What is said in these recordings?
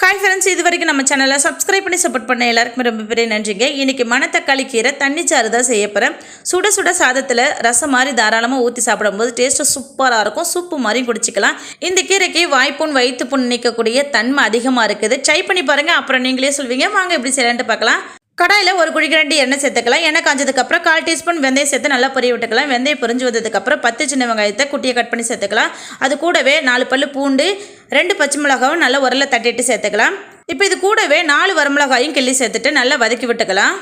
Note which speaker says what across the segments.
Speaker 1: Hi friends இது வரைக்கும் நம்ம சேனலை சப்ஸ்கிரைப் பண்ணி சப்போர்ட் பண்ண எல்லாருக்குமே ரொம்ப பெரிய நன்றிங்க. இன்றைக்கி மணத்தக்காளி கீரை தண்ணி சாறு தான் செய்ய போகிறேன் சுட சுட சாதத்தில் ரசம் மாதிரி தாராளமாக ஊற்றி சாப்பிடும்போது டேஸ்ட்டு சூப்பராக இருக்கும். சூப்பு மாதிரியும் குடிச்சிக்கலாம். இந்த கீரைக்கு வாய்ப்புண் வயிற்று புண் நிற்கக்கூடிய தன்மை அதிகமாக இருக்குது. ட்ரை பண்ணி பாருங்கள் அப்புறம் நீங்களே சொல்வீங்க. வாங்க எப்படி செய்யலான்ட்டு பார்க்கலாம். கடாயில் ஒரு குழிக்கரண்டி எண்ணெய் சேர்த்துக்கலாம். எண்ணெய் காஞ்சதுக்கப்புறம் கால் டீஸ்பூன் வெந்தயம் சேர்த்து நல்லா பொரிய விட்டுக்கலாம். வெந்தயம் பொரிஞ்சு வந்ததுக்கப்புறம் பத்து சின்ன வெங்காயத்தை குட்டியை கட் பண்ணி சேர்த்துக்கலாம். அது கூடவே நாலு பல்லு பூண்டு ரெண்டு பச்சை மிளகாவும் நல்லா உரல தட்டிட்டு சேர்த்துக்கலாம். இப்போ இது கூடவே நாலு வரமிளகாயும் கிள்ளி சேர்த்துட்டு நல்லா வதக்கி விட்டுக்கலாம்.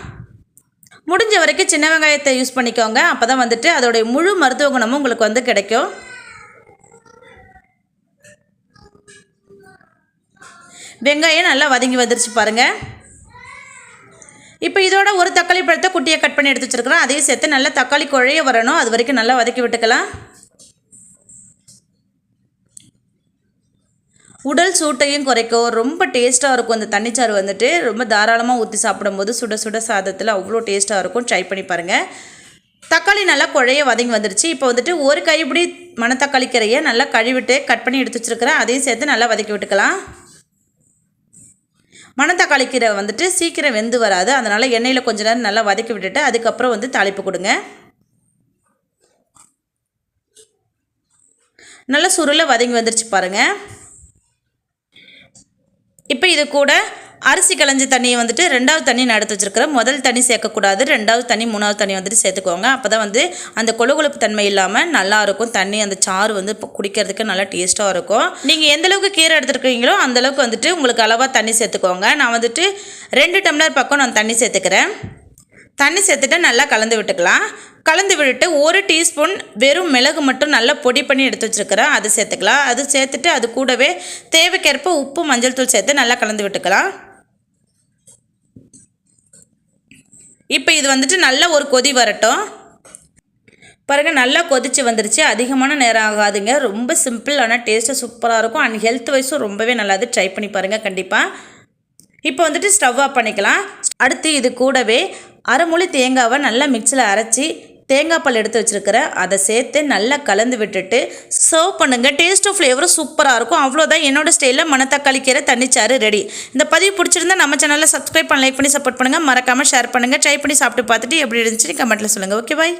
Speaker 1: முடிஞ்ச வரைக்கும் சின்ன வெங்காயத்தை யூஸ் பண்ணிக்கோங்க. அப்போ தான் வந்துட்டு அதோடைய முழு மருத்துவ குணமும் உங்களுக்கு வந்து கிடைக்கும். வெங்காயம் நல்லா வதங்கி வந்துருச்சு பாருங்கள் இப்போ இதோட ஒரு தக்காளி பழத்தை குட்டியை கட் பண்ணி எடுத்து வச்சிருக்கிறோம் அதையும் சேர்த்து நல்லா தக்காளி குழைய வரணும். அது வரைக்கும் நல்லா வதக்கி விட்டுக்கலாம். உடல் சூட்டையும் குறைக்கும் ரொம்ப டேஸ்ட்டாக இருக்கும். அந்த தண்ணிச்சாறு வந்துட்டு ரொம்ப தாராளமாக ஊற்றி சாப்பிடும்போது சுட சுட சாதத்தில் அவ்வளோ டேஸ்ட்டாக இருக்கும். ட்ரை பண்ணி பாருங்கள் தக்காளி நல்லா குழைய வதங்கி வந்துருச்சு. இப்போ வந்துட்டு ஒரு கைப்பிடி மணத்தக்காளி கீரையை நல்லா கழுவிட்டு கட் பண்ணி எடுத்து வச்சுருக்கிறேன். அதையும் சேர்த்து நல்லா வதக்கி விட்டுக்கலாம். மணத்தக்காளி கீரை வந்துட்டு சீக்கிரம் வெந்து வராது. அதனால் எண்ணெயில் கொஞ்ச நேரம் நல்லா வதக்கி விட்டுட்டு அதுக்கப்புறம் வந்து தாளிப்பு கொடுங்க. நல்லா சுருளை வதங்கி வந்துருச்சு பாருங்கள் இப்போ இது கூட அரிசி களைஞ்ச தண்ணியை வந்துட்டு ரெண்டாவது தண்ணி நடத்து வச்சுருக்கிறேன் முதல் தண்ணி சேர்க்கக்கூடாது ரெண்டாவது தண்ணி மூணாவது தண்ணி வந்துட்டு சேர்த்துக்கோங்க. அப்போ தான் வந்து அந்த கொழுகொழுப்பு தன்மை இல்லாமல் நல்லாயிருக்கும் தண்ணி அந்த சாறு வந்து குடிக்கிறதுக்கு நல்லா டேஸ்ட்டாக இருக்கும். நீங்கள் எந்தளவுக்கு கீரை எடுத்துருக்கீங்களோ அந்த அளவுக்கு வந்துட்டு உங்களுக்கு அளவாக தண்ணி சேர்த்துக்கோங்க. நான் வந்துட்டு ரெண்டு டம்ளர் பக்கம் நான் தண்ணி சேர்த்துக்கிறேன். தண்ணி சேர்த்துட்டு நல்லா கலந்து விட்டுக்கலாம். கலந்து விட்டுட்டு ஒரு டீஸ்பூன் வெறும் மிளகு மட்டும் நல்லா பொடி பண்ணி எடுத்து வச்சுருக்கிறேன். அது சேர்த்துக்கலாம். அது சேர்த்துட்டு அது கூடவே தேவைக்கேற்ப உப்பு மஞ்சள் தூள் சேர்த்து நல்லா கலந்து விட்டுக்கலாம். இப்போ இது வந்துட்டு நல்ல ஒரு கொதி வரட்டும். பாருங்கள் நல்லா கொதிச்சு வந்துருச்சு. அதிகமான நேரம் ஆகாதுங்க. ரொம்ப சிம்பிள் ஆனால் டேஸ்ட்டு சூப்பராக இருக்கும். அண்ட் ஹெல்த் வைஸும் ரொம்பவே நல்லாது. ட்ரை பண்ணி பாருங்கள் கண்டிப்பாக இப்போ வந்துட்டு ஸ்டவ் ஆஃப் பண்ணிக்கலாம். அடுத்து இது கூடவே அரைமுழி தேங்காவை நல்லா மிக்சியில் அரைச்சி தேங்காய் பால் எடுத்து வச்சுருக்கிறேன் அதை சேர்த்து நல்லா கலந்து விட்டுட்டு சர்வ் பண்ணுங்கள் டேஸ்ட்டும் ஃப்ளேவரும் சூப்பராக இருக்கும். அவ்வளோதான் என்னோட ஸ்டைலில் மணத்தக்காளி கீரை தண்ணிச்சாறு ரெடி இந்த பதிவு பிடிச்சிருந்தா நம்ம சேனலில் சப்ஸ்கிரைப் பண்ண லைக் பண்ணி சப்போர்ட் பண்ணுங்கள் மறக்காமல் ஷேர் பண்ணுங்கள் ட்ரை பண்ணி சாப்பிட்டு பார்த்துட்டு எப்படி இருந்துச்சுன்னு கமெண்ட்டில் சொல்லுங்கள் ஓகே பாய்